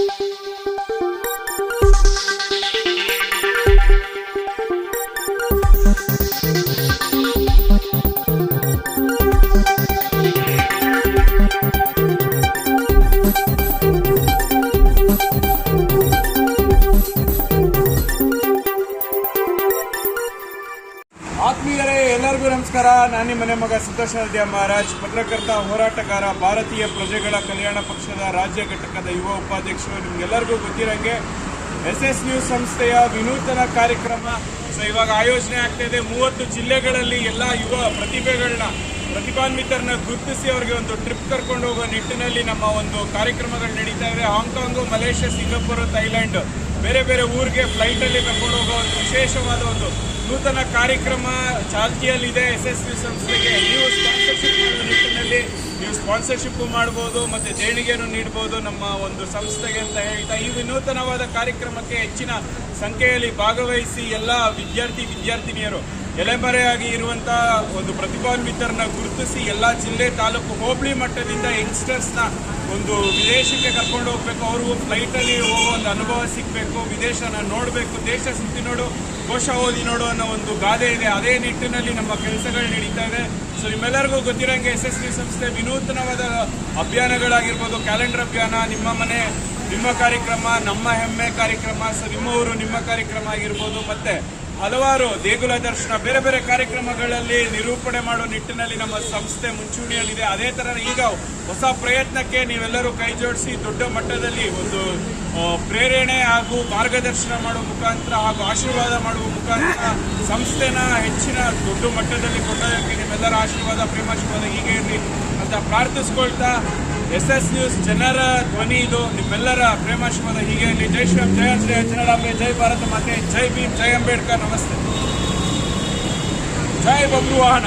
Música ಆತ್ಮೀಯರೇ, ಎಲ್ಲರಿಗೂ ನಮಸ್ಕಾರ. ನಾನು ನಿಮ್ಮ ಮನೆ ಮಗ ಸಿದ್ದೇಶ್ವರ ಮಹಾರಾಜ್ ಪತ್ರಕರ್ತ, ಹೋರಾಟಗಾರ, ಭಾರತೀಯ ಪ್ರಜೆಗಳ ಕಲ್ಯಾಣ ಪಕ್ಷದ ರಾಜ್ಯ ಘಟಕದ ಯುವ ಉಪಾಧ್ಯಕ್ಷರು. ನಿಮ್ಗೆಲ್ಲರಿಗೂ ಗೊತ್ತಿರಂಗೆ ಎಸ್ ಎಸ್ ನ್ಯೂಸ್ ಸಂಸ್ಥೆಯ ವಿನೂತನ ಕಾರ್ಯಕ್ರಮ. ಸೊ ಇವಾಗ ಆಯೋಜನೆ ಆಗ್ತಾ ಇದೆ. ಮೂವತ್ತು ಜಿಲ್ಲೆಗಳಲ್ಲಿ ಎಲ್ಲ ಯುವ ಪ್ರತಿಭೆಗಳನ್ನ, ಪ್ರತಿಭಾನ್ವಿತರನ್ನ ಗುರುತಿಸಿ ಅವರಿಗೆ ಒಂದು ಟ್ರಿಪ್ ಕರ್ಕೊಂಡು ಹೋಗೋ ನಿಟ್ಟಿನಲ್ಲಿ ನಮ್ಮ ಒಂದು ಕಾರ್ಯಕ್ರಮಗಳು ನಡೀತಾ ಇದೆ. ಹಾಂಗ್ಕಾಂಗು ಮಲೇಷ್ಯಾ ಸಿಂಗಾಪುರ್ ಥೈಲ್ಯಾಂಡ್ ಬೇರೆ ಬೇರೆ ಊರಿಗೆ ಫ್ಲೈಟಲ್ಲಿ ಕರ್ಕೊಂಡು ಹೋಗೋ ಒಂದು ವಿಶೇಷವಾದ ಒಂದು ನೂತನ ಕಾರ್ಯಕ್ರಮ ಚಾಲ್ತಿಯಲ್ಲಿದೆ. ಎಸ್ ಎಸ್ ಸಂಸ್ಥೆಗೆ ನೀವು ಸ್ಪಾನ್ಸರ್ಶಿಪ್ ಮಾಡುವ ನಿಟ್ಟಿನಲ್ಲಿ ನೀವು ಸ್ಪಾನ್ಸರ್ಶಿಪ್ ಮಾಡ್ಬೋದು ಮತ್ತು ದೇಣಿಗೆಯನ್ನು ನೀಡ್ಬೋದು ನಮ್ಮ ಒಂದು ಸಂಸ್ಥೆಗೆ ಅಂತ ಹೇಳ್ತಾ ಈ ವಿನೂತನವಾದ ಕಾರ್ಯಕ್ರಮಕ್ಕೆ ಹೆಚ್ಚಿನ ಸಂಖ್ಯೆಯಲ್ಲಿ ಭಾಗವಹಿಸಿ ಎಲ್ಲ ವಿದ್ಯಾರ್ಥಿ ವಿದ್ಯಾರ್ಥಿನಿಯರು ಎಲೆಮರೆಯಾಗಿ ಇರುವಂತಹ ಒಂದು ಪ್ರತಿಭಾನ್ವಿತರನ್ನ ಗುರುತಿಸಿ ಎಲ್ಲ ಜಿಲ್ಲೆ ತಾಲೂಕು ಹೋಬಳಿ ಮಟ್ಟದಿಂದ ಯಂಗ್ಸ್ಟರ್ಸ್ನ ಒಂದು ವಿದೇಶಕ್ಕೆ ಕರ್ಕೊಂಡು ಹೋಗ್ಬೇಕು. ಅವ್ರಿಗೂ ಫ್ಲೈಟಲ್ಲಿ ಹೋಗೋ ಒಂದು ಅನುಭವ ಸಿಗಬೇಕು. ವಿದೇಶನ ನೋಡಬೇಕು. ದೇಶ ಸುತ್ತಿ ನೋಡು, ಕೋಶ ಓದಿ ನೋಡು ಅನ್ನೋ ಒಂದು ಗಾದೆ ಇದೆ. ಅದೇ ನಿಟ್ಟಿನಲ್ಲಿ ನಮ್ಮ ಕೆಲಸಗಳು ನಡೀತಾ ಇದೆ. ಸೊ ನಿಮ್ಮೆಲ್ಲರಿಗೂ ಗೊತ್ತಿರೋಂಗೆ ಎಸ್ ಎಸ್ ಬಿ ಸಂಸ್ಥೆ ವಿನೂತನವಾದ ಅಭಿಯಾನಗಳಾಗಿರ್ಬೋದು. ಕ್ಯಾಲೆಂಡರ್ ಅಭಿಯಾನ, ನಿಮ್ಮ ಮನೆ, ನಿಮ್ಮ ಕಾರ್ಯಕ್ರಮ, ನಮ್ಮ ಹೆಮ್ಮೆ ಕಾರ್ಯಕ್ರಮ ಸೊ ನಿಮ್ಮ ಊರು ನಿಮ್ಮ ಕಾರ್ಯಕ್ರಮ ಆಗಿರ್ಬೋದು. ಮತ್ತೆ ಹಲವಾರು ದೇಗುಲ ದರ್ಶನ, ಬೇರೆ ಬೇರೆ ಕಾರ್ಯಕ್ರಮಗಳಲ್ಲಿ ನಿರೂಪಣೆ ಮಾಡೋ ನಿಟ್ಟಿನಲ್ಲಿ ನಮ್ಮ ಸಂಸ್ಥೆ ಮುಂಚೂಣಿಯಲ್ಲಿದೆ. ಅದೇ ತರ ಈಗ ಹೊಸ ಪ್ರಯತ್ನಕ್ಕೆ ನೀವೆಲ್ಲರೂ ಕೈ ಜೋಡಿಸಿ ದೊಡ್ಡ ಮಟ್ಟದಲ್ಲಿ ಒಂದು ಪ್ರೇರಣೆ ಹಾಗೂ ಮಾರ್ಗದರ್ಶನ ಮಾಡುವ ಮುಖಾಂತರ ಹಾಗೂ ಆಶೀರ್ವಾದ ಮಾಡುವ ಮುಖಾಂತರ ಸಂಸ್ಥೆನ ಹೆಚ್ಚಿನ ದೊಡ್ಡ ಮಟ್ಟದಲ್ಲಿ ಕೊಂಡೊಯ್ಯೋಕ್ಕೆ ನಿಮ್ಮೆಲ್ಲರ ಆಶೀರ್ವಾದ, ಪ್ರೇಮಾಶೀರ್ವಾದ ಹೀಗೆ ಇರಲಿ ಅಂತ ಪ್ರಾರ್ಥಿಸ್ಕೊಳ್ತಾ ಎಸ್ ಎಸ್ ನ್ಯೂಸ್, ಜನರ ಧ್ವನಿ ಇದು. ನಿಮ್ಮೆಲ್ಲರ ಪ್ರೇಮಾಶ್ರಮದ ಹೀಗೆ ಇಲ್ಲಿ. ಜೈ ಶ್ರೀರಾಮ್ ಜಯ ಜನರಾಂಬೆ ಜೈ ಭಾರತ ಮಾತೆ, ಜೈ ಭೀಮ್, ಜೈ ಅಂಬೇಡ್ಕರ್, ನಮಸ್ತೆ. ಜೈ ಬಬ್ರು ವಾಹನ.